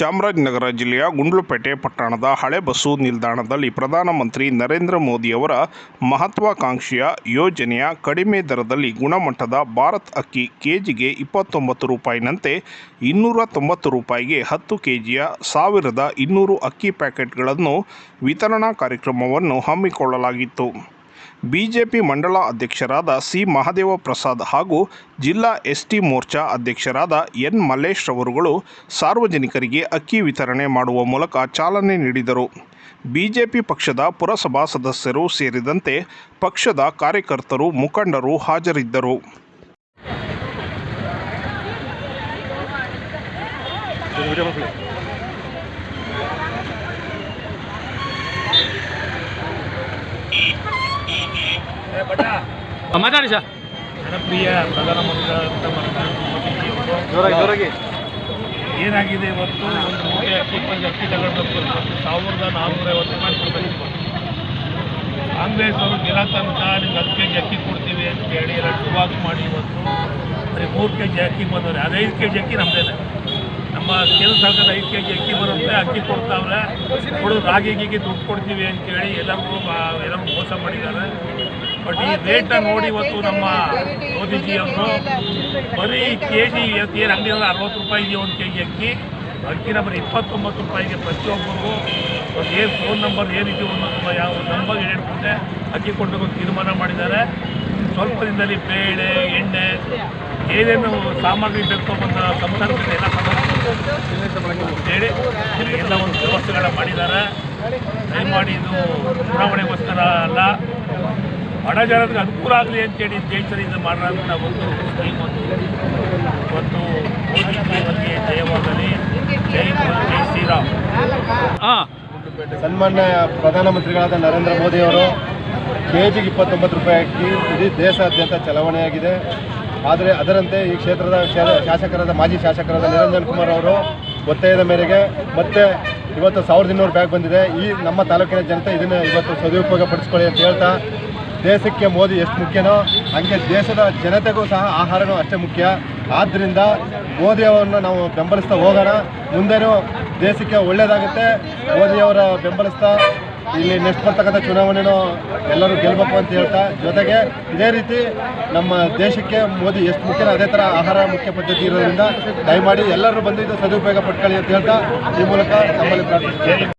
ಚಾಮರಾಜನಗರ ಜಿಲ್ಲೆಯ ಗುಂಡ್ಲುಪೇಟೆ ಪಟ್ಟಣದ ಹಳೆ ಬಸ್ಸು ನಿಲ್ದಾಣದಲ್ಲಿ ಪ್ರಧಾನಮಂತ್ರಿ ನರೇಂದ್ರ ಮೋದಿಯವರ ಮಹತ್ವಾಕಾಂಕ್ಷೆಯ ಯೋಜನೆಯ ಕಡಿಮೆ ದರದಲ್ಲಿ ಗುಣಮಟ್ಟದ ಭಾರತ್ ಅಕ್ಕಿ ಕೆಜಿಗೆ ಇಪ್ಪತ್ತೊಂಬತ್ತು ರೂಪಾಯಿನಂತೆ ಇನ್ನೂರ ತೊಂಬತ್ತು ರೂಪಾಯಿಗೆ ಹತ್ತು ಕೆಜಿಯ ಸಾವಿರದ ಇನ್ನೂರು ಅಕ್ಕಿ ಪ್ಯಾಕೆಟ್ಗಳನ್ನು ವಿತರಣಾ ಕಾರ್ಯಕ್ರಮವನ್ನು ಹಮ್ಮಿಕೊಳ್ಳಲಾಗಿತ್ತು. ಬಿಜೆಪಿ ಮಂಡಲ ಅಧ್ಯಕ್ಷರಾದ ಸಿ ಮಹಾದೇವ ಪ್ರಸಾದ್ ಹಾಗೂ ಜಿಲ್ಲಾ ಎಸ್ಟಿ ಮೋರ್ಚಾ ಅಧ್ಯಕ್ಷರಾದ ಎನ್ ಮಲ್ಲೇಶ್ ರವರುಗಳು ಸಾರ್ವಜನಿಕರಿಗೆ ಅಕ್ಕಿ ವಿತರಣೆ ಮಾಡುವ ಮೂಲಕ ಚಾಲನೆ ನೀಡಿದರು. ಬಿಜೆಪಿ ಪಕ್ಷದ ಪುರಸಭಾ ಸದಸ್ಯರು ಸೇರಿದಂತೆ ಪಕ್ಷದ ಕಾರ್ಯಕರ್ತರು, ಮುಖಂಡರು ಹಾಜರಿದ್ದರು. ಮಾತಾಡಿ ಸರ್. ಜನಪ್ರಿಯ ಪ್ರಧಾನಮಂತ್ರಿಗಳಾದಂಥ ಜೋರಾಗಿ ಏನಾಗಿದೆ ಇವತ್ತು ಒಂದು ಮೂಟೆ ಅಕ್ಕಿ ಇಪ್ಪತ್ತು ಅಕ್ಕಿ ತಗೊಂಡು ಸಾವಿರದ ಸಾವಿರದ ನಾನ್ನೂರೈವತ್ತು ರೂಪಾಯಿ ಕೊಡಬೇಕು ಕಾಂಗ್ರೆಸ್ ಅವರು ಗೆಲ್ಲ ತನಕ ನಿಮ್ಗೆ ಹತ್ತು ಕೆ ಜಿ ಅಕ್ಕಿ ಕೊಡ್ತೀವಿ ಅಂತ ಹೇಳಿ ಎಲ್ಲ ಶುರುವಾತ್ ಮಾಡಿ ಇವತ್ತು. ಬರೀ ಮೂರು ಕೆ ಜಿ ಅಕ್ಕಿ ಬಂದವ್ರೆ. ಅದು ಐದು ಕೆ ಜಿ ಅಕ್ಕಿ ನಮ್ಮದೇನೆ ನಮ್ಮ ಕೇಂದ್ರ ಸರ್ಕಾರದ ಐದು ಕೆ ಜಿ ಅಕ್ಕಿ ಬರುತ್ತೆ ಅಕ್ಕಿ ಕೊಡ್ತಾವ್ರೆ. ಕೊಡೋದು ರಾಗಿ ಗೀಗಿ ದುಡ್ಡು ಕೊಡ್ತೀವಿ ಅಂತೇಳಿ ಎಲ್ಲರಿಗೂ ಎಲ್ಲರೂ ಎಲ್ಲರಿಗೂ ಮೋಸ ಮಾಡಿದ್ದಾರೆ. ಬಟ್ ಈ ರೇಟ್ನ ನೋಡಿ ಇವತ್ತು ನಮ್ಮ ಮೋದಿಜಿಯವರು ಬರೀ ಕೆ ಜಿ ಇವತ್ತು ಏನು ಅಂಗಡಿ ಅರವತ್ತು ರೂಪಾಯಿ ಇದೆಯೋ ಒಂದು ಕೆ ಜಿ ಅಕ್ಕಿ ಅಕ್ಕಿ ನಂಬರ್ ಇಪ್ಪತ್ತೊಂಬತ್ತು ರೂಪಾಯಿಗೆ ಪ್ರತಿಯೊಬ್ಬರಿಗೂ ಒಂದು ಏನು ಫೋನ್ ನಂಬರ್ ಏನಿದೆಯೋ ನಂಬರ್ ಯಾವ ನಂಬರ್ ಹೇಳ್ಕೊಂಡೆ ಅಕ್ಕಿ ಕೊಡಬೇಕು ಅಂತ ತೀರ್ಮಾನ ಮಾಡಿದ್ದಾರೆ. ಸ್ವಲ್ಪ ದಿನದಲ್ಲಿ ಬೇಳೆ, ಎಣ್ಣೆ, ಏನೇನು ಸಾಮಗ್ರಿ ಬೇಕು ಬಂದ ಸಂಸಾರದಲ್ಲಿ ಎಲ್ಲ ಅಂತೇಳಿ ಎಲ್ಲ ಒಂದು ವ್ಯವಸ್ಥೆಗಳ ಮಾಡಿದ್ದಾರೆ. ದಯಮಾಡಿ ಇದು ಚುನಾವಣೆಗೋಸ್ಕರ ಅಲ್ಲ. ಬಡ ಜನರಿಗೆ ಅನುಕೂಲ ಆಗಲಿ ಅಂತೇಳಿ ದೇಶದಿಂದ ಮಾಡೋಂಥ ಒಂದು ಸ್ಕೀಮ್ ಒಂದು ಇವತ್ತು ಜಯವಾಗಲಿ ಜೈ ಮೋದಿ, ಜೈ ಶ್ರೀರಾಮ್. ಹಾಂ. ಸನ್ಮಾನ್ಯ ಪ್ರಧಾನಮಂತ್ರಿಗಳಾದ ನರೇಂದ್ರ ಮೋದಿಯವರು ಕೆ ಜಿಗೆ ಇಪ್ಪತ್ತೊಂಬತ್ತು ರೂಪಾಯಿ ಹಾಕಿ ಇಡೀ ದೇಶಾದ್ಯಂತ ಚಲಾವಣೆಯಾಗಿದೆ. ಆದರೆ ಅದರಂತೆ ಈ ಕ್ಷೇತ್ರದ ಶಾಸಕರಾದ ಮಾಜಿ ಶಾಸಕರಾದ ನಿರಂಜನ್ ಕುಮಾರ್ ಅವರು ಒತ್ತಾಯದ ಮೇರೆಗೆ ಮತ್ತೆ ಇವತ್ತು ಸಾವಿರದ ಇನ್ನೂರು ಬ್ಯಾಗ್ ಬಂದಿದೆ. ಈ ನಮ್ಮ ತಾಲೂಕಿನ ಜನತೆ ಇದನ್ನು ಇವತ್ತು ಸದುಪಯೋಗ ಪಡಿಸ್ಕೊಳ್ಳಿ ಅಂತ ಹೇಳ್ತಾ ದೇಶಕ್ಕೆ ಮೋದಿ ಎಷ್ಟು ಮುಖ್ಯನೋ ಹಾಗೆ ದೇಶದ ಜನತೆಗೂ ಸಹ ಆಹಾರನೂ ಅಷ್ಟೇ ಮುಖ್ಯ. ಆದ್ದರಿಂದ ಮೋದಿಯವರನ್ನು ನಾವು ಬೆಂಬಲಿಸ್ತಾ ಹೋಗೋಣ. ಮುಂದೆನೂ ದೇಶಕ್ಕೆ ಒಳ್ಳೆಯದಾಗುತ್ತೆ ಮೋದಿಯವರ ಬೆಂಬಲಿಸ್ತಾ ಇಲ್ಲಿ ನೆಕ್ಸ್ಟ್ ಬರ್ತಕ್ಕಂಥ ಚುನಾವಣೆನೂ ಎಲ್ಲರೂ ಗೆಲ್ಲಬೇಕು ಅಂತ ಹೇಳ್ತಾ ಜೊತೆಗೆ ಇದೇ ರೀತಿ ನಮ್ಮ ದೇಶಕ್ಕೆ ಮೋದಿ ಎಷ್ಟು ಮುಖ್ಯನೋ ಅದೇ ಥರ ಆಹಾರ ಮುಖ್ಯ ಪದ್ಧತಿ ಇರೋದ್ರಿಂದ ದಯಮಾಡಿ ಎಲ್ಲರೂ ಬಂದು ಇದು ಸದುಪಯೋಗ ಪಡ್ಕೊಳ್ಳಿ ಅಂತ ಹೇಳ್ತಾ ಈ ಮೂಲಕ ನಮ್ಮಲ್ಲಿ